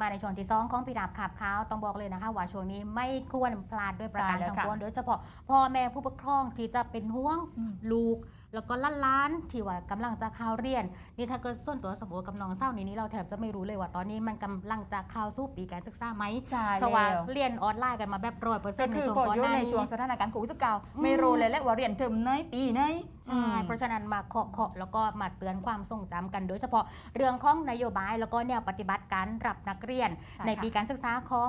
มาในช่วงที่สองของพี่ดาบขับเขาต้องบอกเลยนะคะว่าช่วงนี้ไม่ควรพลาดด้วยประการใช่แล้วทั้งค่ะปวงโดยเฉพาะพ่อแม่ผู้ปกครองที่จะเป็นห่วงอืมลูก แล้วก็ล้านๆที่ว่ากำลังจะเข้าเรียน นี่ถ้าเกิดส่วนตัวสมบูรณ์กำลังเศร้านี้นี่เราแทบจะไม่รู้เลยว่าตอนนี้มันกำลังจะเข้าสู่ปีการศึกษาไหมใช่เพราะว่าแล้วเรียนออนไลน์กันมาแบบร้อยเปอร์เซ็ก็นต์ในคือช่วงก็ก่อนอหยู่น้าในนี้ช่วงสถานการณ์โควิดสิบเก้าอืมไม่รู้เลยแหละว่าเรียนเทอมไหนปีไหนใช่เพราะฉะนั้นมาเคาะเคาะแล้วก็มาเตือนความทรงจำกัน โดยเฉพาะเรื่องของนโยบายแล้วก็แนวปฏิบัติการรับนักเรียนใช่ในค่ะปีการศึกษาของ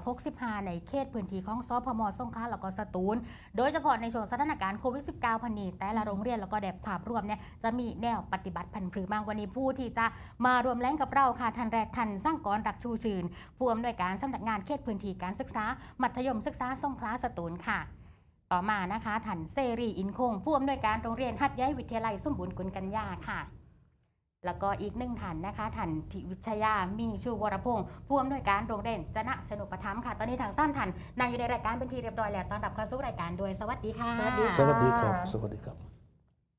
2565 ในเขตพื้นที่ของสพมสงขลาแล้วก็สตูล โดยเฉพาะในช่วงสถานการณ์โควิด -19 พันนี้แต่ละโรงเรียนแล้วก็แดบภาพรวมเนี่ยจะมีแนวปฏิบัติพันธุ์ผือบางวันนี้ผู้ที่จะมารวมแรงกับเราค่ะทันแรกทันสร้างกรรักชูชื่นผู้อำนวยการสำนักงานเขตพื้นที่การศึกษา มัธยมศึกษาสงขลาสตูลค่ะต่อมานะคะถันเซรีอินคง ผู้อำนวยการโรงเรียนหัดย้ายวิทยาลัยสมบูรณ์กุลกัญญาค่ะ แล้วก็อีกหนึ่งฐานนะคะฐานทิวิชยามีชูวรพงศ์ผู้อำนวยการโรงเรียนจนะสนุปธรรมค่ะ ตอนนี้ทางซ้ำทันนางอยู่ในรายการเป็นที่เรียบร้อยแล้วตอนรับเข้าสู่รายการด้วยสวัสดีค่ะ สวัสดีสค่ะวัสดีครับสวัสดีครับ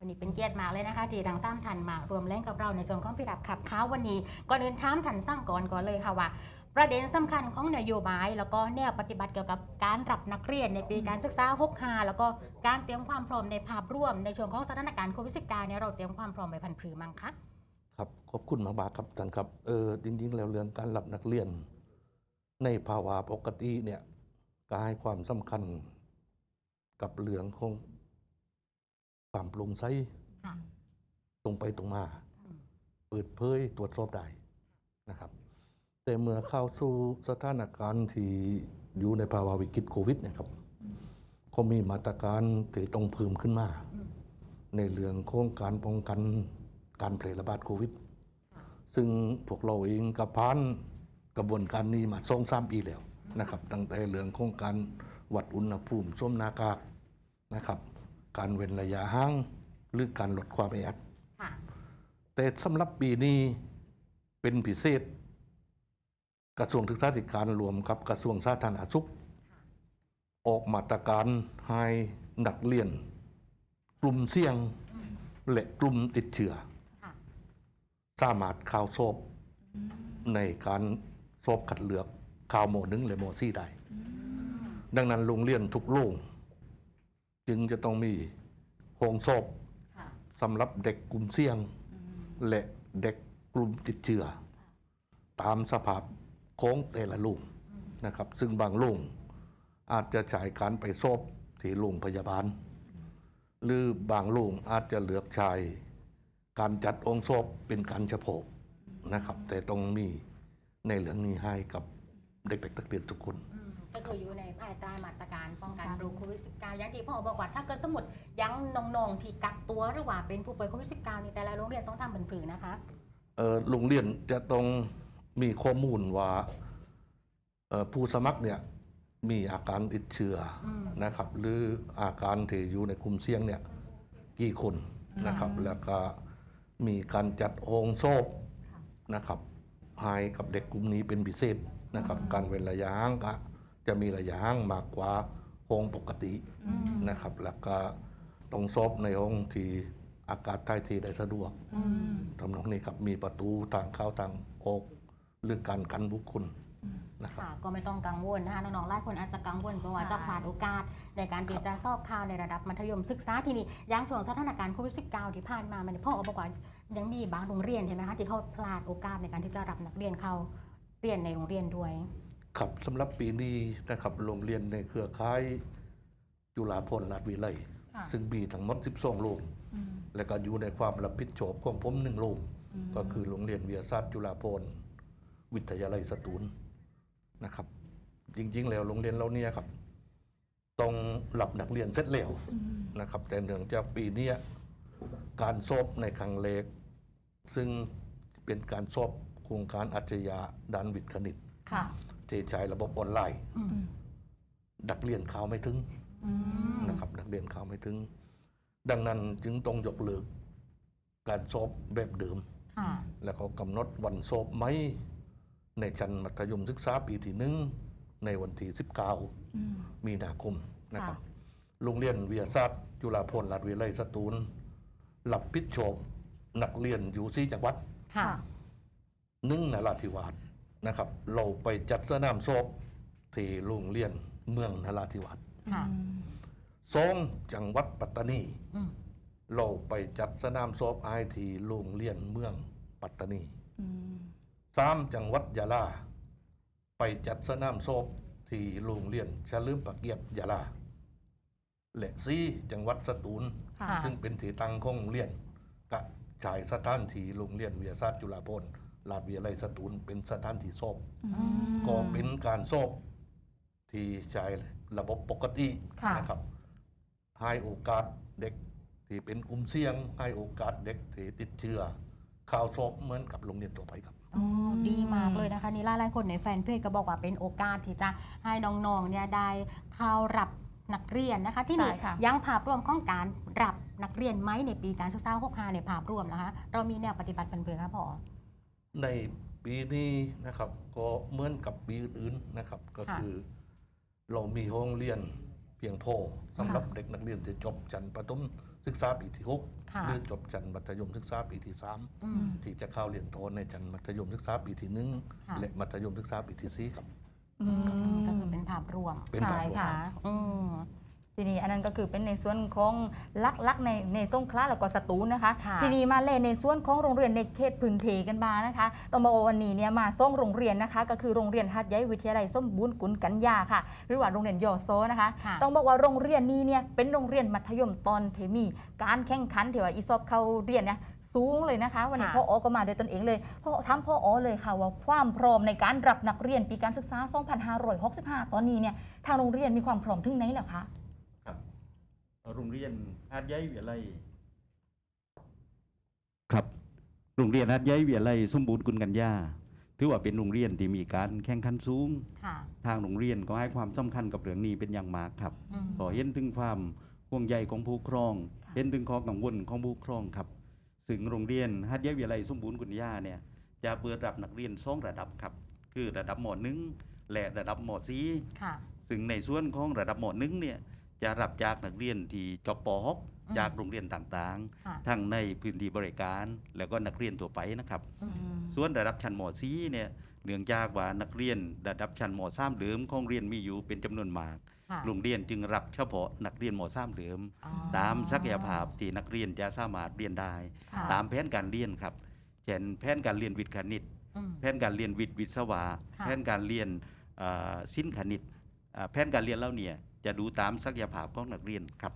วันนี้เป็นเกียรติมากเลยนะคะ ที่ทางซ้ำทันมารวมเล่นกับเราในช่วงของพิรับขับค้าวันนี้ก่อนอื่นถามทันสร้างก่อนก่อนเลยค่ะว่า ประเด็นสำคัญของนโยบาย แล้วก็แนวปฏิบัติเกี่ยวกับการรับนักเรียนในปีการศึกษา 65 แล้วก็การเตรียมความพร้อมในภาพรวมในช่วงของสถานการณ์โควิด -19 เนี่ยเราเตรียมความพร้อมไปพันพรือมั้งคะครับขอบคุณมากครับท่านครับเออจริงๆแล้วเรื่องการรับนักเรียน ในภาวะปกติเนี่ยก็ให้ความสำคัญกับเรื่องของ ความโปร่งใสค่ะตรงไปตรงมาอืมเปิดเผยตรวจสอบได้นะครับ แต่เมื่อเข้าสู่สถานการณ์ที่อยู่ในภาวะวิกฤตโควิดเนะครับก็มีมาตรการที่ต้องเพิ่มขึ้นมาอืมในเรื่องโครงการป้องกันการแพร่ระบาดโควิด ซึ่งพวกเราเองกับพานกระบวนการนี้มาสองสามปีแล้วนะครับ ตั้งแต่เรื่องโครงการวัดอุณหภูมิส้วมหนากากนะครับ การเว้นระยะห่างหรือการลดความแออัดค่ะแต่สำหรับปีนี้เป็นพิเศษ กระทรวงศึกษาธิการรวมกับกระทรวงสาธารณสุข ออกมาตรการให้นักเรียน กลุ่มเสี่ยงอืมและกลุ่มติดเชื้อค่ะสามารถข่าวสอบในการสอบคัดเลือกข่าวโมหนึ่งและโมซี่ได้ ดังนั้นโรงเรียนทุกโรง จึงจะต้องมีห้องสอบค่ะสำหรับเด็กกลุ่มเสี่ยง และเด็กกลุ่มติดเชื้อตามสภาพของแต่ละโรงนะครับ ซึ่งบางโรงอาจจะใช้การไปสอบที่โรงพยาบาล หรือบางโรงอาจจะเลือกใช้การจัดองค์สอบเป็นการเฉพาะนะครับ แต่ต้องมีในเรื่องนี้ให้กับเด็กๆนักเรียนทุกคนอืม ก็คืออยู่ในภายใต้มาตรการป้องกันโรคโควิด -19 อย่างที่พ่อบอกว่าถ้าเกิดสมมติยังน้องๆที่กักตัวหรือว่าเป็นผู้ป่วยโควิด -19 นี่แต่ละโรงเรียนต้องทำเป็นผืนนะคะเอ่อโรงเรียนจะต้องมีข้อมูลว่าเอ่อผู้สมัครเนี่ยมีอาการติดเชื้ออมนะครับ หรืออาการที่อยู่ในกลุ่มเสี่ยงเนี่ยกี่คนนะครับ แล้วก็มีการจัดโองโซบนะครับให้กับเด็กกลุ่มนี้เป็นพิเศษนะครับ การเว้นระยะห่างก็ จะมีระยะห่างมากกว่าห้องปกติอืมนะครับ แล้วก็ต้องซอบในห้องที่อากาศถ่ายเทได้สะดวกอืมทำนองนี้ครับมีประตูทางเข้าทางออกเรื่องการกันบุคคลนะครับค่ะก็ไม่ต้องกังวลนะคะน้องๆหลายคนอาจจะกังวลเพราะว่าใช่จะพลาดโอกาส ในการที่จะสอบข่าวในระดับมัธยมศึกษาที่นี่อยังช่วงสถานการณ์โควิด -19 ที่ผ่านมามันพ่อบอกว่ายังมีบางโรงเรียนใช่ไหมคะที่เขาพลาดโอกาสในการที่จะรับนักเรียนเข้าเรียนในโรงเรียนด้วย ครับสำหรับปีนี้นะครับโรงเรียนในเครือข่ายจุฬาภรณราชวิไลค่ะซึ่งมีทั้งหมด 12 โรงอืมและก็อยู่ในความรับผิดชอบของผมหนึ่งโรงอืมก็คือโรงเรียนวิทยาศาสตร์จุฬาภรณ์วิทยาลัยสตูลนะครับ จริง ๆ แล้วโรงเรียนเราเนี่ยครับต้องรับนักเรียนเสร็จแล้วอืมนะครับ แต่เนื่องจากปีเนี้ยการสอบในครั้งเล็กซึ่งเป็นการสอบโครงการอัจฉริยะด้านวิทย์คณิตค่ะ ที่ใช้ระบบออนไลน์อืมนักเรียนเข้าไม่ถึงอืมนะครับนักเรียนเข้าไม่ถึง ดังนั้นจึงต้องยกเลิกการสอบแบบเดิมค่ะแล้วก็กำหนดวันสอบไหมในชั้นมัธยมศึกษาปีที่หนึ่งในวันที่19อืมมีนาคมนะครับค่ะโรงเรียนวิทยาศาสตร์จุฬาภรณราชวิทยาลัยสตูลรับผิดชอบนักเรียนอยู่สี่จังหวัดค่ะหนึ่งนราธิวาส นะครับ เราไปจัดสนามโซบที่โรงเรียนเมืองนราธิวาสค่ะ สองจังหวัดปัตตานี อืมเราไปจัดสนามโซบไอทีโรงเรียนเมืองปัตตานีอืมสามจังหวัดยะลา ไปจัดสนามโซบที่โรงเรียนเฉลิมพระเกียรติยะลา และสี่จังหวัดสตูลค่ะค่ะ ซึ่งเป็นที่ตั้งของโรงเรียนกะฉายสถานที่โรงเรียนวิทยาศาสตร์จุฬาภรณ์ ราชวิทยาลัยสตูลเป็นสถานที่สอบอืมก็เป็นการสอบที่ใช้ระบบปกติค่ะนะครับ ให้โอกาสเด็กที่เป็นกลุ่มเสี่ยง ให้โอกาสเด็กที่ติดเชื้อข่าวสอบเหมือนกับโรงเรียนทั่วไปครับอ๋อดีมากเลยนะคะนี่หลายๆคนในแฟนเพจก็บอกว่าเป็นโอกาสที่จะให้น้องๆเนี่ยได้เข้ารับนักเรียนนะคะ ที่นี่ใช่ค่ะยังภาพรวมของการรับนักเรียนไหมในปีการศึกษา65ในภาพรวมนะคะ เรามีแนวปฏิบัติเป็นเพื่อครับพอ ในปีนี้นะครับ ก็เหมือนกับปีอื่นๆนะครับ ก็ค่ะคือเรามีห้องเรียนเพียงพอสำหรับเด็กนักเรียนที่จบชั้นประถมศึกษาปีที่หกค่ะหรือจบชั้นมัธยมศึกษาปีที่สามอืมที่จะเข้าเรียนโทในชั้นมัธยมศึกษาปีที่หนึ่งค่ะและมัธยมศึกษาปีที่สี่ครับอืมก็คือเป็นภาพรวมเป็นภาพรวมใช่ค่ะอืม ทีนี้อันนั้นก็คือเป็นในส่วนของลักลักๆในในสงขลาแล้วก็สตูลนะคะ ค่ะ ทีนี้มาเล่นในส่วนของโรงเรียนในเขตพื้นที่กันบ้างนะคะต้องบอกว่าวันนี้เนี่ยมาส่งโรงเรียนนะคะ ก็คือโรงเรียนหัดใหญ่วิทยาลัยส้มบุญกุลกัญญาค่ะ หรือว่าโรงเรียนยอโซนะคะ ค่ะ ต้องบอกว่าโรงเรียนนี้เนี่ยเป็นโรงเรียนมัธยมตอนเทมี การแข่งขันเถว่าอีสอบเข้าเรียนเนี่ยสูงเลยนะคะ วันนี้ค่ะพ่ออก็มาโดยตนเองเลยพ่อถามพ่ออเลยค่ะว่าความพร้อมในการรับนักเรียนปีการศึกษา 2565 ตอนนี้เนี่ยทางโรงเรียนมีความพร้อมถึงไหนแล้วคะครับ โรงเรียนอาดย้ายวิทยาลัยครับโรงเรียนอาดย้ายวิทยาลัยสมบูรณ์กุลกัญญาถือว่าเป็นโรงเรียนที่มีการแข่งขันสูงค่ะทางโรงเรียนก็ให้ความสำคัญกับเรื่องนี้เป็นอย่างมากครับอืมขอเห็นถึงความห่วงใยของผู้ครองค่ะเห็นถึงข้อกังวลของผู้ครองครับซึ่งโรงเรียนฮัดยวิทยาลัยสมบูรณ์กุญญาเนี่ยจะเปิดรับนักเรียนสองระดับครับ คือระดับหมอหนึ่งและระดับหมอสีค่ะซึ่งในส่วนของระดับหมอหนึ่งเนี่ย จะรับจากนักเรียนที่จบป .6 อืมจากโรงเรียนต่างค่ะๆ ทั้งในพื้นที่บริการ แล้วก็นักเรียนทั่วไปนะครับ อืมส่วนระดับชั้นหมอสีเนี่ยเนื่องจากว่านักเรียนระดับชั้นหมอสามเดิมของเรียนมีอยู่เป็นจำนวนมาก ค่ะโรงเรียนจึงรับเฉพาะนักเรียนหมอสามเดิม อ๋อ ตามศักยภาพที่นักเรียนจะสามารถเรียนได้ ค่ะ ตามแผนการเรียนครับ เช่นแผนการเรียนวิทย์คณิต อืม แผนการเรียนวิทย์วิศวะค่ะ แผนการเรียนเอ่อศิลป์คณิตอ่าแผนการเรียนเหล่าเนี่ย จะดูตามศักยภาพของนักเรียนครับ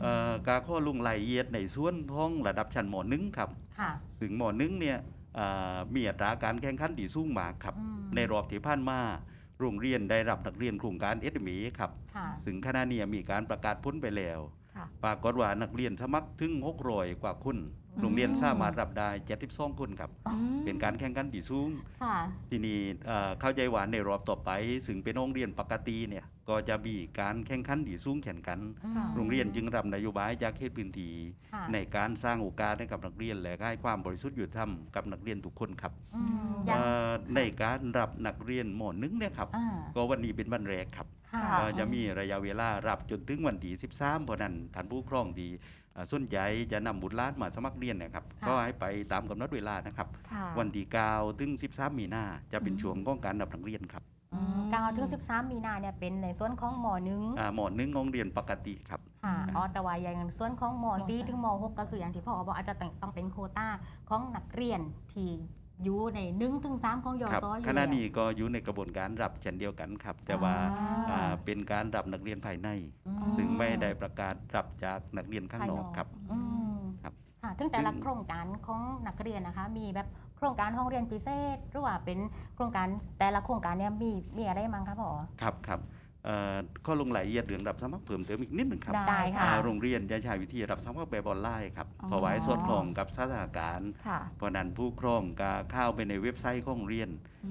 เอ่อการข้อลุงรายละเอียดในส่วนของระดับชั้นหมอหนึ่งครับค่ะซึ่งหมอหนึ่งเนี่ยอ่ามีอัตราการแข่งขันที่สูงมากครับอืมในรอบที่ผ่านมาโรงเรียนได้รับนักเรียนโครงการเอสมีครับค่ะซึ่งขณะนี้มีการประกาศพ้นไปแล้วค่ะปรากฏว่านักเรียนสมัครถึง600กว่าคนอืมโรงเรียนสามารถรับได้72คนครับ เป็นการแข่งขันที่สูงค่ะทีนี้เอ่อเข้าใจว่าในรอบต่อไป ซึ่งเป็นโรงเรียนปกติเนี่ยก็จะมีการแข่งขันที่สูงเช่นกันอืมโรงเรียนจึงรับนโยบายจากเขตพื้นที่ค่ะ ในการสร้างโอกาสให้กับนักเรียน และให้ความบริสุทธิ์ยุติธรรมกับนักเรียนทุกคนครับอืมยังเอ่อในการรับนักเรียนหมอหนึ่งเนี่ยครับ อ่าก็วันนี้เป็นวันแรกครับค่ะค่ะ ก็จะมีระยะเวลารับจนถึงวันที่13เพราะนั้นท่านผู้ปกครองที่อ่าสนใจจะนำบุตรหลานมาสมัครเรียนเนะครับ ค่ะ ก็ให้ไปตามกำหนดเวลานะครับ ค่ะ วันที่9ถึง 13 มีนาจะเป็นอืม ช่วงของการรับนักเรียนครับอืมเก้าถึงสิบสามมีนาเนี่ยเป็นในส่วนของหมอหนึ่งอ่าหมอหนึ่งของเรียนปกติครับค่ะอ๋อแต่ว่าอย่างส่วนของหมอมซีสามถึงหมอหกก็คืออย่างที่พ่อบอกอาจจะต้องเป็นโควต้าของนักเรียนที่อยู่ในหนึ่งถึงสามของยอครับซออยู่ขณะแล้วนี้ก็อยู่ในกระบวนการรับเช่นเดียวกันครับ แต่ว่าอ่าอ่าเป็นการรับนักเรียนภายในอืมซึ่งไม่ได้ประกาศรับจากนักเรียนข้างนอกครับอืมครับค่ะ ถึงแต่ละซึ่งโครงการของนักเรียนนะคะมีแบบโครงการห้องเรียนพิเศษ หรือว่าเป็นโครงการแต่ละโครงการเนี่ยมีมีอะไรมั้งคะพ่อครับครับเอ่อข้อลงรายละเอียดเรื่องรับสมัครเพิ่มเติมอีกนิดหนึ่งครับได้ค่ะอ่าโรงเรียนจะใช้วิธีรับสมัครแบบออนไลน์ครับอ๋อเพราะว่าให้สอดคล้องกับสถานการณ์ค่ะเพราะนั้นผู้ครองก็เข้าไปในเว็บไซต์ของโรงเรียน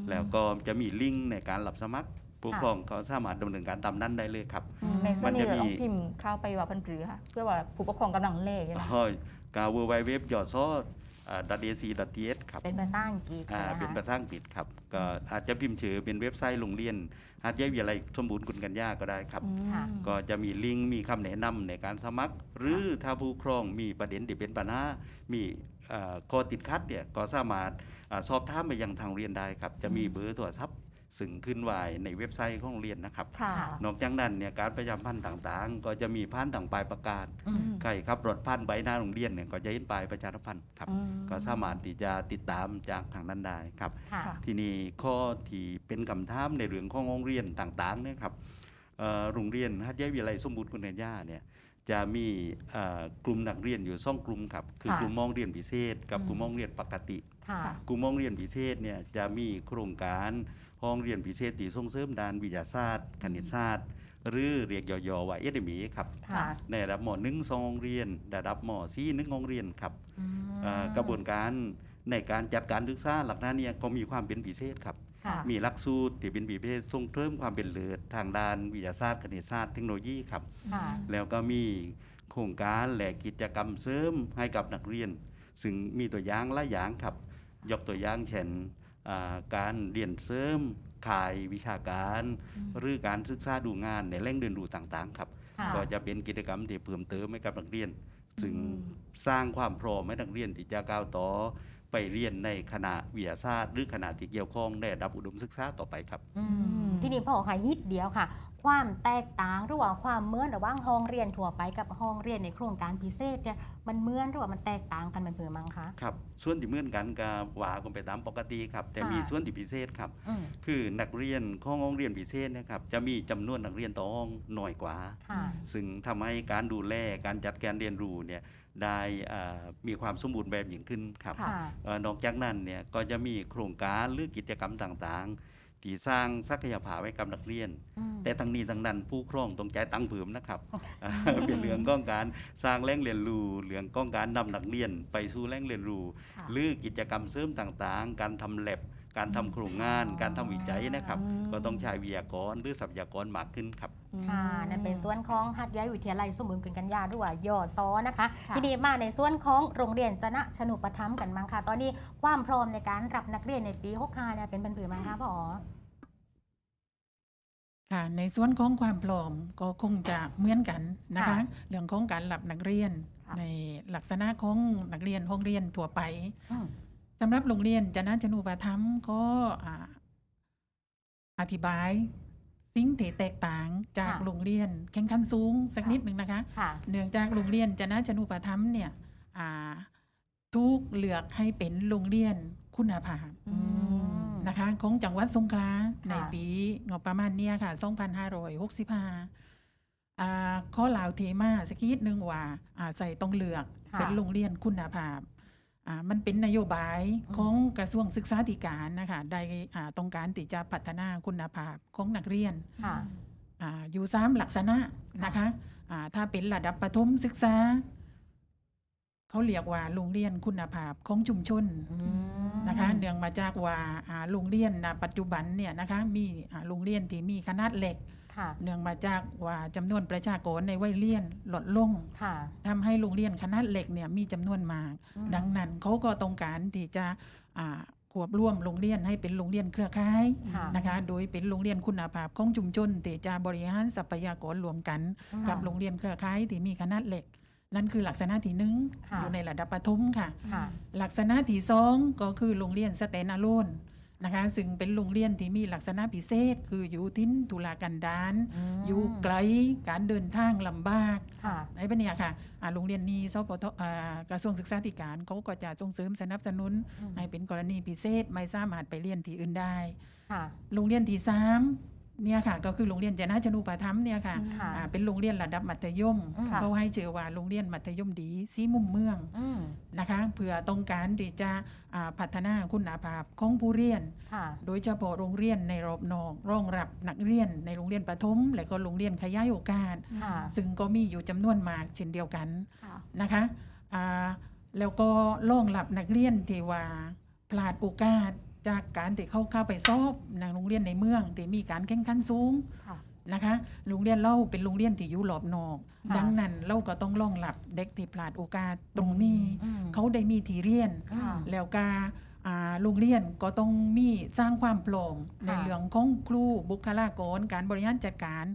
แล้วก็จะมีลิงก์ในการรับสมัครผู้ครองก็สามารถดำเนินการตามนั้นได้เลยครับอืมในส่วนนี้มันจะเรามีต้องพิมพ์เข้าไปว่าพันปรือค่ะเพื่อว่าผู้ปกครองกำลังเล่ นะอ๋อกา w w w ยอดซอดัตเอซีดัตเครับเป็นภาษาอังกฤษอ่าใช่ไหมเป็นคะภาษาอังกฤษครับก็อาจจะพิมพ์ชื่อเป็นเว็บไซต์โรงเรียนอาจจะวิทยาลัยสมบูรณ์กุลกัญญาก็ได้ครับอืมค่ะก็จะมีลิงก์มีคำแนะนำในการสมัคร หรือถ้าผู้ครองมีประเด็นที่เป็นปัญหามีเอ่อข้อติดขัดเนี่ยก็สามารถอ่าสอบถามไปยังทางเรียนได้ครับ จะมีเบอร์โทรศัพท์ ซึ่งขึ้นไว้ในเว็บไซต์ของโรงเรียนนะครับค่ะนอกจากนั้นเนี่ยการประจำพันธ์ต่างๆ ก็จะมีพันธ์ต่างปลายประกาศอืมใครครับรถพันธ์ใบหน้าโรงเรียนเนี่ยก็จะเห็นปลายประชาสัมพันธ์ครับอืมก็สามารถที่จะติดตามจากทางนั้นได้ครับค่ะค่ะทีนี้ข้อที่เป็นคำถามในเรื่องของโรงเรียนต่างๆเนี่ยครับเอ่อโรงเรียนฮัทยวิทยาลัยสมบูรณ์คุณญาเนี่ยจะมีเอ่อกลุ่มนักเรียนอยู่สองกลุ่มครับ คือค่ะกลุ่มมองเรียนพิเศษ กับอืมกลุ่มมองเรียนปกติค่ะกลุ่มมองเรียนพิเศษเนี่ยจะมีโครงการ ห้องเรียนพิเศษที่ส่งเสริมด้านวิทยาศาสตร์คณิตศาสตร์ หรือเรียกย่อๆว่าเอเดมีครับค่ะในระดับมหนึ่งสองโรงเรียนระดับมสี่หนึ่งโรงเรียนครับอืมเอ่อกระบวนการในการจัดการศึกษาหลักหน้าเนี่ยก็มีความเป็นพิเศษครับค่ะมีหลักสูตรที่เป็นพิเศษส่งเสริมความเป็นเลิศทางด้านวิทยาศาสตร์คณิตศาสตร์เทคโนโลยีครับค่ะแล้วก็มีโครงการและกิจกรรมเสริมให้กับนักเรียน ซึ่งมีตัวอย่างหลายอย่างครับ ยกตัวอย่างเช่นอ่า การเรียนเสริมข่ายวิชาการ หรือการศึกษาดูงานในแหล่งเรียนรู้ต่างๆครับค่ะก็จะเป็นกิจกรรมที่เพิ่มเติมให้กับนักเรียนซึ่งสร้างความพร้อมให้นักเรียนที่จะก้าวต่อไปเรียนในคณะวิทยาศาสตร์ หรือคณะที่เกี่ยวข้องในระดับอุดมศึกษาต่อไปครับอือืมมทีนี้พ่อค่ะฮิตเดียวค่ะ ความแตกต่างระหว่างความเหมือนระหว่างห้องเรียนทั่วไปกับห้องเรียนในโครงการพิเศษเนี่ยมันเหมือนหรือว่ามันแตกต่างกันเป็นเพื่อมั้งคะครับส่วนที่เหมือนกันกับว่ากันไปตามปกติครับ แต่ค่ะมีส่วนที่พิเศษครับอืมคือนักเรียนของโรงเรียนพิเศษเนะครับจะมีจำนวนนักเรียนต่อห้องน้อยกว่าค่ะซึ่งทำให้การดูแลการจัดการเรียนรู้เนี่ยได้อ่ามีความสมบูรณ์แบบยิ่งขึ้นครับค่ะค่ะเอ่อนอกจากนั้นเนี่ยก็จะมีโครงการหรือกิจกรรมต่างๆ ที่สร้างศักยภาพให้กับนักเรียนอืมแต่ทั้งนี้ทั้งนั้นผู้ครองต้องใจายตั้งเพิ่มนะครับอ่าเป็นเรื่องของการสร้างแหล่งเรียนรู้เรื่องของการนำนักเรียน ไปสู่แหล่งเรียนรู้ค่ะหรือกิจกรรมเสริมต่างๆ การทำแลบ การทำโครงงาน การทำวิจัยนะครับอืมก็ต้องใช้วิทยากรหรือทรัพยากรมากขึ้นครับค่ะนั่นเป็นส่วนของหัดย้ายวิทยาลัยสมบูรณ์กันยาด้วยว่าย่อซอนะคะค่ะทีนี้มาในส่วนของโรงเรียนจนะชนุปถัมภ์กันมั้งค่ะ ตอนนี้ความพร้อมในการรับนักเรียนในปี65เนี่ยเป็นเป็นผือมั้งคะพ่ออ๋อค่ะในส่วนของความพร้อมก็คงจะเหมือนกันนะคะค่ะเรื่องของการหลับนักเรียนค่ะในลักษณะของนักเรียนห้องเรียนทั่วไปอืม สำหรับโรงเรียนจนะจนูปถัมภ์ก็อ่าอธิบายสิ่งที่แตกต่างจากค่ะโรงเรียนแข่งขันสูงสักค่ะนิดหนึ่งนะคะค่ะเนื่องจากโรงเรียนจนะจนูปถัมภ์เนี่ยอ่าทุกเลือกให้เป็นโรงเรียนคุณภาพอืมนะคะของจังหวัดสงขลาในค่ะปีงบประมาณเนี้ยค่ะ 2565อ่าข้อลาวเทมาสกนิดนึงว่าอ่าใส่ต้องเลือกค่ะเป็นโรงเรียนคุณภาพอ่า มันเป็นนโยบายอืมของกระทรวงศึกษาธิการนะคะได้อ่าต้องการที่จะพัฒนาคุณภาพของนักเรียนค่ะอ่าอยู่สามลักษณะนะคะอ่าถ้าเป็นระดับประถมศึกษา เขาเรียกว่าโรงเรียนคุณภาพของชุมชนอืมนะคะเนื่องมาจากว่าอ่าโรงเรียนนะปัจจุบันเนี่ยนะคะมีอ่าโรงเรียนที่มีขนาดเล็กค่ะ เนื่องมาจากว่าจำนวนประชากรในวัยเรียนลดลงค่ะทำให้โรงเรียนขนาดเล็กเนี่ยมีจำนวนมากอืมดังนั้นเขาก็ต้องการที่จะอ่าควบรวมโรงเรียนให้เป็นโรงเรียนเครือข่ายค่ะนะคะ โดยเป็นโรงเรียนคุณภาพของชุมชนที่จะบริหารทรัพยากรรวมกันอืมกับโรงเรียนเครือข่ายที่มีขนาดเล็ก นั่นคือลักษณะที่หนึ่งค่ะอยู่ในระดับประถมค่ะค่ะ ลักษณะที่สองก็คือโรงเรียนสแตนอะโลน นะคะซึ่งเป็นโรงเรียนที่มีลักษณะพิเศษ คืออยู่ทิ้นตุลากันดารมอยู่ไกลการเดินทางลำบากค่ะไอ้ปะเนี่ยค่ะอ่าโรงเรียนนี้สปทอ่ากระทรวงศึกษาธิการเขาก็จะส่งเสริมสนับสนุนอืมให้เป็นกรณีพิเศษไม่สามารถไปเรียนที่อื่นได้ค่ะโรงเรียนที่สาม เนี่ยค่ะก็คือโรงเรียนเจนะชนูปถัมภ์เนี่ยค่ะค่ะอ่าเป็นโรงเรียนระดับมัธยมอืมเขาให้ชื่อว่าโรงเรียนมัธยมดีสีมุมเมืองอืมนะคะเพื่อต้องการที่จะอ่าพัฒนาคุณภาพของผู้เรียนค่ะโดยเฉพาะโรงเรียนในรอบนอกรองรับนักเรียนในโรงเรียนประถมและก็โรงเรียนขยายโอกาสค่ะซึ่งก็มีอยู่จำนวนมากเช่นเดียวกันค่ะนะคะอ่าแล้วก็รองรับนักเรียนที่ว่าพลาดโอกาส จากการที่เขาเข้าไปสอบในโรงเรียนในเมืองที่มีการแข่งขันสูงค่ะ นะคะโรงเรียนเราเป็นโรงเรียนที่อยู่รอบนอก ค่ะดังนั้นเราก็ต้องรองรับเด็กที่พลาดโอกาสตรงนี้ อืม เขาได้มีที่เรียน ค่ะ แล้วก็อ่าโรงเรียนก็ต้องมีสร้างความโปร่งในเรื่องของครูบุคลากร การบริหารจัดการ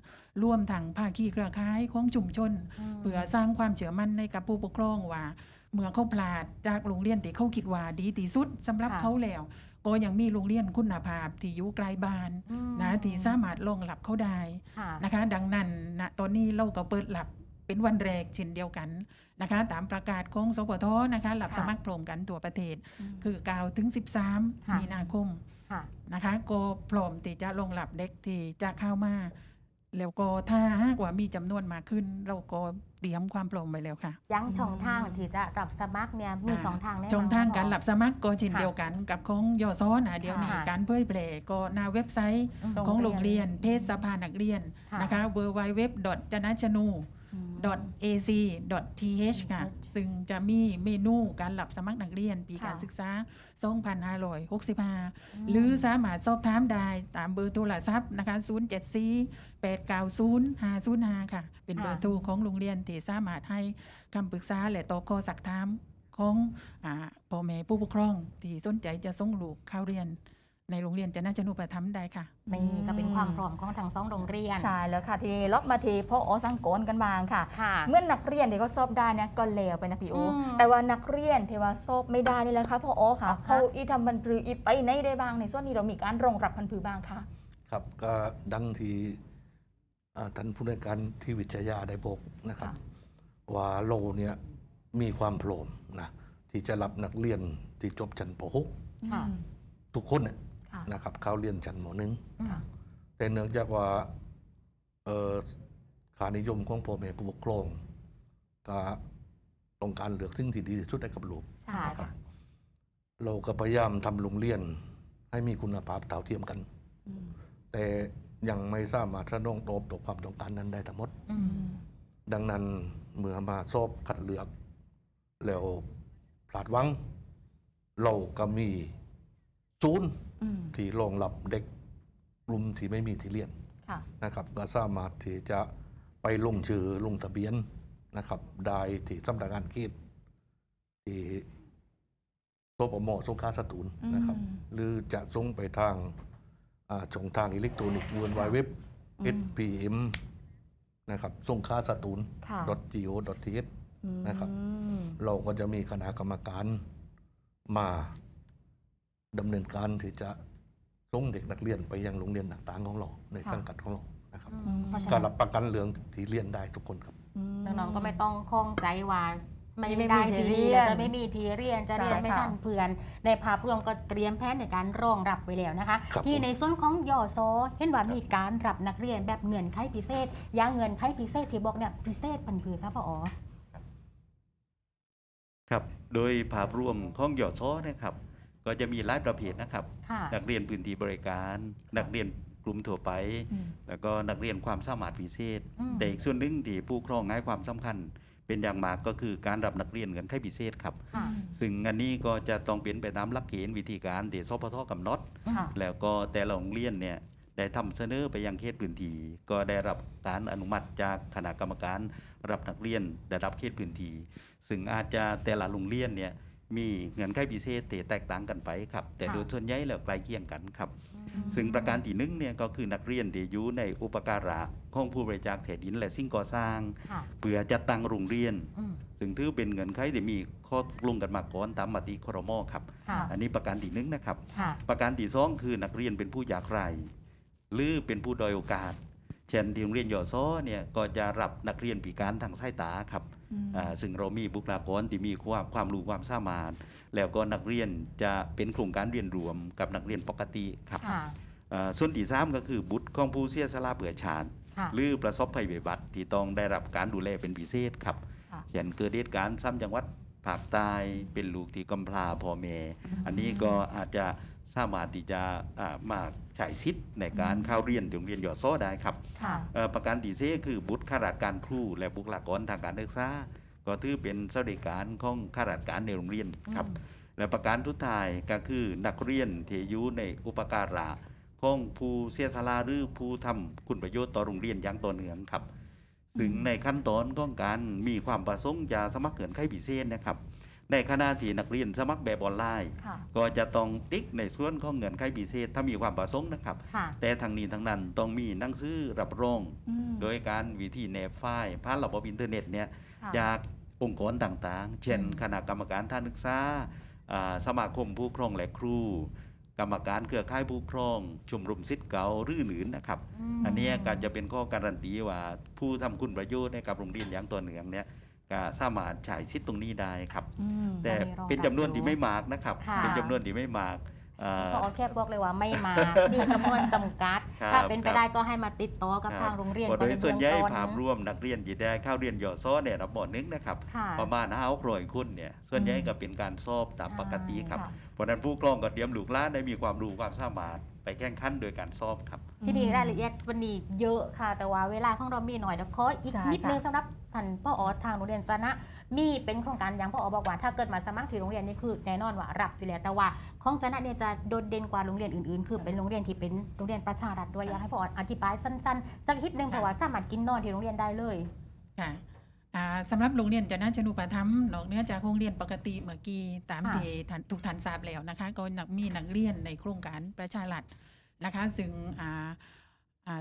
ร่วมทางภาคีเครือข่ายของชุมชน เพื่อสร้างความเชื่อมั่นในกับผู้ปกครองว่า เมื่อเขาพลาดจากโรงเรียนที่เขาคิดว่าดีที่สุดสำหรับค่ะ เขาแล้ว ก็ยังมีโรงเรียนคุณภาพที่อยู่ไกลบ้านอืมนะที่สามารถรองรับเขาได้ค่ะนะคะ ดังนั้นนะตอนนี้เราก็เปิดหลับเป็นวันแรกเช่นเดียวกันนะคะ ตามประกาศของสปทนะคะ หลับค่ะสมัครโปร่งกันตัวประเทศอืมคือ9ถึงค่ะ13 มีนาคมค่ะนะคะ ก็พร้อมที่จะรองรับเด็กที่จะเข้ามา แล้วก็ถ้าหากว่ามีจำนวนมากขึ้น เราก็เตรียมความพร้อมไว้แล้วค่ะ ยังช่องทางที่จะรับสมัครเนี่ยมีอ่าช่องทางแน่นอนช่องทางการค่ะหลับสมัครก็เช่นค่ะเดียวกันกับของยอซ้อนะเดียวนี้ค่ะการเผยแพร่ก็หน้าเว็บไซต์อืมของโรงเรียนเพศสภานักเรียนค่ะนะคะ w w w จนชนู ac th ค่ะ ซึ่งจะมีเมนูการหลับสมัครนักเรียน ปีค่ะการศึกษา 2565 หรือสามารถสอบถามได้ตามเบอร์โทรศัพท์นะคะ 074 890 505 ค่ะ เป็นเบอร์โทรของโรงเรียนที่สามารถให้คำปรึกษาและตอบข้อสักถามของอาพ่อแม่ผู้ปกครองที่สนใจจะส่งลูกเข้าเรียน ในโรงเรียนจะน่าจะนุปถัมภ์ได้ค่ะนี่ก็เป็นความพร้อมของทางสองโรงเรียน ใช่แล้วค่ะทีนี้ล็อกมาทีพ่ออสังกรกันบางค่ะค่ะ เมื่อนักเรียนที่เขาสอบได้เนี่ยก็เลวไปนะพี่โออืมแต่ว่านักเรียนที่ว่าสอบไม่ได้นี่แหละค่ะพ่ออค่ะอ่าฮะเขาอีทำบันพรืออีไปไหนได้บ้างในส่วนนี้เรามีการรองรับพันพือบ้างค่ะ ครับก็ดังที่อ่าท่านผู้ในวยการที่วิทยาได้บอกนะครับค่ะว่าโลเนี่ยมีความพร้อมนะที่จะรับนักเรียนที่จบชั้นปค่ะอืม .6 ทุกคนน่ะค่ะ นะครับ เข้าเรียนชั้นม .1 อืมแต่เนื่องจากว่าเอ่อขานิยมของพ่อแม่ผู้ปกครองก็ต้องการเลือกสิ่งที่ดีที่สุดให้กับลูกใช่นะครัค่ะบเราก็พยายามทำโรงเรียน ให้มีคุณภาพเท่าเทียมกันอืมแต่ยังไม่สามารถสนองตอบต่อความต้องการนั้นได้ทั้งหมดอืมดังนั้นเมื่อมาสอบคัดเลือก แล้วพลาดหวัง เราก็มีศูนย์อืม ที่รองรับเด็กกลุ่มที่ไม่มีที่เรียนค่ะนะครับก็สามารถที่จะไปลงชื่อลงทะเบียนนะครับ ได้ที่สำนักงานเขตที่รปมสงขลาสตูลนะครับอืมหรือจะส่งไปทางอ่าช่องทางอิเล็กทรอนิกส์ w w w อืม spm นะครับสงขลาสตูลค่ะ go th นะครับอืมเราก็จะมีคณะกรรมการมา ดำเนินการที่จะส่งเด็กนักเรียนไปยังโรงเรียนต่างๆของเราในค่ะสังกัดของเรานะครับอืมเพราะฉะก็นั้นรับประกันเรื่องที่เรียนได้ทุกคนครับมน้องๆก็ไม่ต้องคล้องใจว่าไม่ไม่ได้มีที่ทีเรีเรียยนนจะไม่มีทีเรียนจะเรียนใช่ไม่ค่ะทันเพื่อน ในภาพรวมก็เตรียมแผนในการรองรับไว้แล้วนะคะครับที่ผมในส่วนของยอโซเห็นว่ามีการรับนักเรียนแบบเงินไขพิเศษอยางเงินไขพิเศษที่บอกเนี่ยพิเศษพันผือครับพ่ออ๋อครับ โดยภาพรวมของหยอดซ้อนะครับ ก็จะมีหลายประเภทนะครับ ค่ะ นักเรียนพื้นที่บริการ นักเรียนกลุ่มทั่วไป อืมแล้วก็นักเรียนความสามารถพิเศษ อืม แต่อีกส่วนหนึ่งที่ผู้ครองให้ความสำคัญ เป็นอย่างมากก็คือการรับนักเรียนเงินไขพิเศษครับ ค่ะ ซึ่งอันนี้ก็จะต้องเป็นไปตามหลักเกณฑ์วิธีการที่สพทกำหนด ค่ะ แล้วก็แต่ละโรงเรียนเนี่ยได้ทำเสนอไปยังเขตพื้นที่ก็ได้รับการอนุมัติจากคณะกรรมการรับนักเรียนระดับเขตพื้นที่ซึ่งอาจจะแต่ละโรงเรียนเนี่ย มีเงื่อนไขพิเศษที่แตกต่างกันไปครับ แต่ค่ะโดยส่วนใหญ่แล้วใกล้เคียงกันครับ ซึ่งประการที่หนึ่งเนี่ยก็คือนักเรียนที่อยู่ในอุปการะของผู้บริจาคแผ่ดินและสิ่งก่อสร้างค่ะเพื่อจัดตั้งโรงเรียนอืมซึ่งถือเป็นเงื่อนไขที่มีข้อตกลงกันมาก่อนตามมติครมครับค่ะอันนี้ประการที่หนึ่งนะครับค่ะประการที่สองคือนักเรียนเป็นผู้ยากไร้หรือเป็นผู้ด้อยโอกาส เช่นที่โรงเรียนหยอซ้อเนี่ยก็จะรับนักเรียนพิการทางสายตาครับอืมอ่าซึ่งเรามีบุคลากรที่มีความความรู้ความสามารถ แล้วก็นักเรียนจะเป็นโครงการเรียนรวมกับนักเรียนปกติครับค่ะอ่าส่วนที่สามก็คือบุตรของผู้เสียสละเบื่อชาติค่ะหรือประสบภัยพิบัติที่ต้องได้รับการดูแลเป็นพิเศษครับค่ะเช่นเกิดเหตุการณ์ซ้ำจังหวัดภาคใต้เป็นลูกที่กำพร้าพ่อแม่ อันนี้ก็อาจจะ สามารถที่จะอ่ามาใช้สิทธิ์ในการเข้าเรียนโรงเรียนหยอดซ้อได้ครับค่ะเอ่อประการที่เซคือบุตรข้าราชการครูและบุคลากรทางการศึกษาก็ถือเป็นสวัสดิการของข้าราชการในโรงเรียนครับและประการทุดท้ายก็คือนักเรียนที่อยู่ในอุปการะของผู้เสียสละหรือผู้ทำคุณประโยชน์ต่อโรงเรียนอย่างต่อเนื่องครับ ถึงในขั้นตอนของการมีความประสงค์จะสมัครเกินไขพิเศษนะครับ ในขณะที่นักเรียนสมัครแบบออนไลน์ค่ะก็จะต้องติ๊กในส่วนของเงินไขพิเศษถ้ามีความประสงค์นะครับค่ะแต่ทางนี้ทางนั้นต้องมีหนังสือรับรองอืมโดยการวิธีแนบไฟล์ผ่านระบบอินเทอร์เน็ตเนี่ยค่ะจากองค์กรต่างๆ เช่นอืมคณะกรรมการท่านศึกษาอ่าสมาคมผู้ปกครองและครู กรรมการเครือข่ายผู้ปกครอง ชมรมสิทธิ์เก่าหรืออื่นๆนะครับมอันเนี้ยก็จะเป็นข้อการันตีว่าผู้ทำคุณประโยชน์ให้กับโรงเรียนอย่างต่อเนื่องเนี่ย ก็สามารถใช้สิทธิ์ตรงนี้ได้ครับ อืมแต่ก็มีรองรับเป็นจำนวนที่ไม่มากนะครับ ค่ะ เป็นจำนวนที่ไม่มากอ่าพอแค่บอกเลยว่าไม่มา มีจำนวนจำกัด ครับถ้าเป็นไปครับได้ก็ให้มาติดต่อกับครับ ทางโรงเรียนโดก็ยในส่วนใหญ่เบื้องต้นภาพรวมนักเรียนที่ได้เข้าเรียนยศเนี่ยระบอนึงนะครับ ค่ะ ประมาณห้าร้อยคนเนี่ย ส่วนใหญ่อืมก็เป็นการสอบตามปกติครับค่ะเพราะฉะนั้นผู้ปกครองก็เตรียมลูกหลานได้มีความรู้ความสามารถไปแข่งขันโดยการสอบครับ ที่ดีรายละเอียดวันนี้เยอะค่ะ แต่ว่าเวลาของเรามีหน่อยเดี๋ยวขออีกใช่นิดนึงค่ะสำหรับ ท่านพ่อออทางโรงเรียนจนะ มีเป็นโครงการอย่างพ่อออบอกว่า ถ้าเกิดมาสมัครที่โรงเรียนนี่คือแน่นอนว่ารับอยู่แล้วแต่ว่าของจนะเนี่ยจะโดดเด่นกว่าโรงเรียนอื่นๆ คือเป็นโรงเรียนที่เป็นโรงเรียนประชารัฐด้วยอยากให้พ่ออออธิบายสั้นๆสักนิดนึงเพราะว่าสามารถกินนอนที่โรงเรียนได้เลยค่ะสำหรับโรงเรียนจะน่าชนุปถัมนอกเนื้อจากโรงเรียนปกติเมื่อกี้ตามที่ท่านทุกท่านทราบแล้วนะคะก็นักมีนักเรียนในโครงการประชารัฐนะคะ ซึ่งอ่าอ่า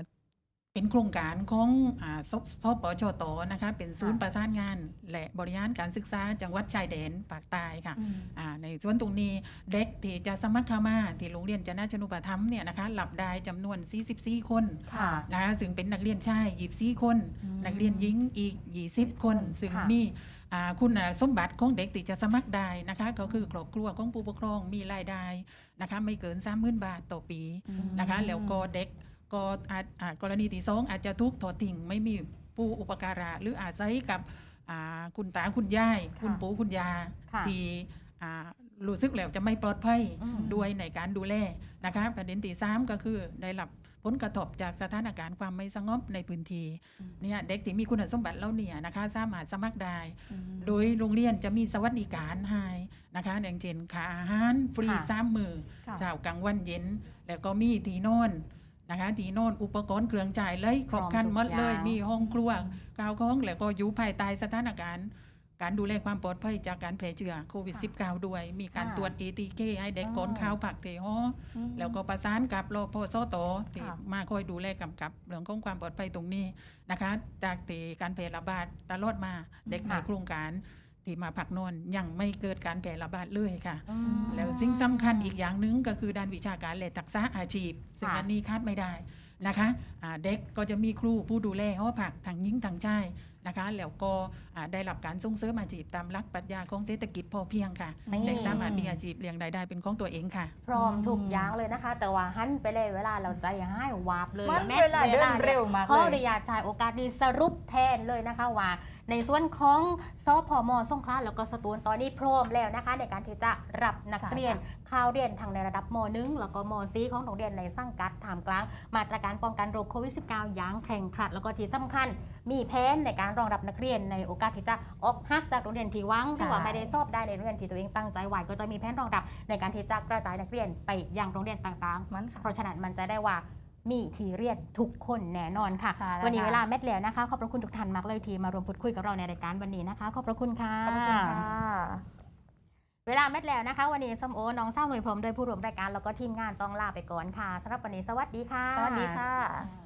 เป็นโครงการของอ่าสสปชตนะคะเป็นศูนย์ประสานงาน และบริหารการศึกษาจังหวัดชายแดนภาคใต้ค่ะอืมอ่าในส่วนตรงนี้เด็กที่จะสมัครเข้ามาที่โรงเรียนจะน่าชนุปถัมภ์เนี่ยนะคะหลับได้จำนวน 44 คนค่ะนะคะซึ่งเป็นนักเรียนชาย24คนอืมนักเรียนหญิงอีก 20 คน ซึ่งค่ะมีอ่าคุณสมบัติของเด็กที่จะสมัครได้นะคะก็คือครอบครัวของผู้ปกครองมีรายได้นะคะไม่เกิน30,000 บาทต่อปีนะคะแล้วก็เด็ก ก็อาจอ่ากรณีที่สองอาจจะทุกข์ถอดทิ้งไม่มีผู้อุปการะ หรืออาศัยกับอ่าคุณตาคุณยาย คุณปู่คุณยาค่ะที่อ่ารู้สึกแล้วจะไม่ปลอดภัยอืมด้วยในการดูแลนะคะประเด็นที่สามก็คือได้รับผลกระทบจากสถานการณ์ความไม่สงบในพื้นที่เนี่ยเด็กที่มีคุณสมบัติเหล่านี้นะคะสามารถสมัครได้ โดยโรงเรียนจะมีสวัสดิการให้นะคะอย่างเช่นค่าอาหารฟรีค่ะสามมือค่ะเช้ากลางวันเย็น แล้วก็มีที่นอน นะคะที่นอนอุปกรณ์เครื่องจ่ายเลยครบครันหมดเลยพร้อมทุกอย่างมีห้องครัวกาวของแล้วก็อยู่ภายใต้สถานการณ์การดูแลความปลอดภัยจากการแพร่เชื้อโควิด -19 ด้วย มีการค่ะตรวจ ATK ให้เด็กอ๋อก่อนเข้าวผักเทหออืมแล้วก็ประสานกับรพสตที่ค่ะมาคอยดูแลกำกับเรื่องของความปลอดภัยตรงนี้นะคะ จากที่การแพร่ระบาดตลอดมาเด็กในค่ะโครงการ ที่มาพักนอนยังไม่เกิดการแพร่ระบาดเลยค่ะอืมแล้วสิ่งสำคัญอีกอย่างหนึ่งก็คือด้านวิชาการและทักษะอาชีพ ซึ่งค่ะอันนี้คาดไม่ได้นะคะอ่าเด็กก็จะมีครูผู้ดูแลหอผักทางหญิงทางชายนะคะแล้วก็อ่าได้รับการส่งเสริมอาชีพตามหลักปรัชญาของเศรษฐกิจพอเพียงค่ะนี่เด็กสามารถมีอาชีพเลี้ยงรายได้เป็นของตัวเองค่ะ พร้อมทุกอย่างเลยนะคะ แต่ว่าหันไปเลยเวลาเราใจให้วาบเลยมันแม้เวลาเดินเร็วมากขอเลอยนุญาตชายโอกาสนี้สรุปแทนเลยนะคะว่า ในส่วนของสพมสงขลาแล้วก็สตูลตอนนี้พร้อมแล้วนะคะ ในการที่จะรับนักใช่ค่ะเรียนเข้าเรียนทางในระดับม .1 แล้วก็ม .4 ของโรงเรียนในสังกัดถามกลาง มาตรการป้องกันโรคโควิด -19 อย่างเคร่งครัดแล้วก็ที่สำคัญ มีแผนในการรองรับนักเรียนในโอกาสที่จะออกหักจากโรงเรียนที่หวังใช่ที่ว่าไม่ได้สอบได้ในโรงเรียนที่ตัวเองตั้งใจไว้ก็จะมีแผนรองรับในการที่จะกระจายนักเรียนไปยังโรงเรียนต่างๆมันค่ะเพราะฉะนั้นมันจะได้ว่า มีที่เรียนทุกคนแน่นอนค่ะใช่แล้ววันนี้ค่ะเวลาแมทแล้วนะคะ ขอบพระคุณทุกท่านมากเลยที่มารวมพูดคุยกับเราในรายการวันนี้นะคะ ขอบพระคุณค่ะขอบคุณค่ะเวลาแมทแล้วนะคะ วันนี้ส้มโอน้องเศร้าหนุ่ยพรมโดยผู้ร่วมรายการแล้วก็ทีมงานต้องลาไปก่อนค่ะสำหรับวันนี้สวัสดีค่ะ สวัสดีค่ะ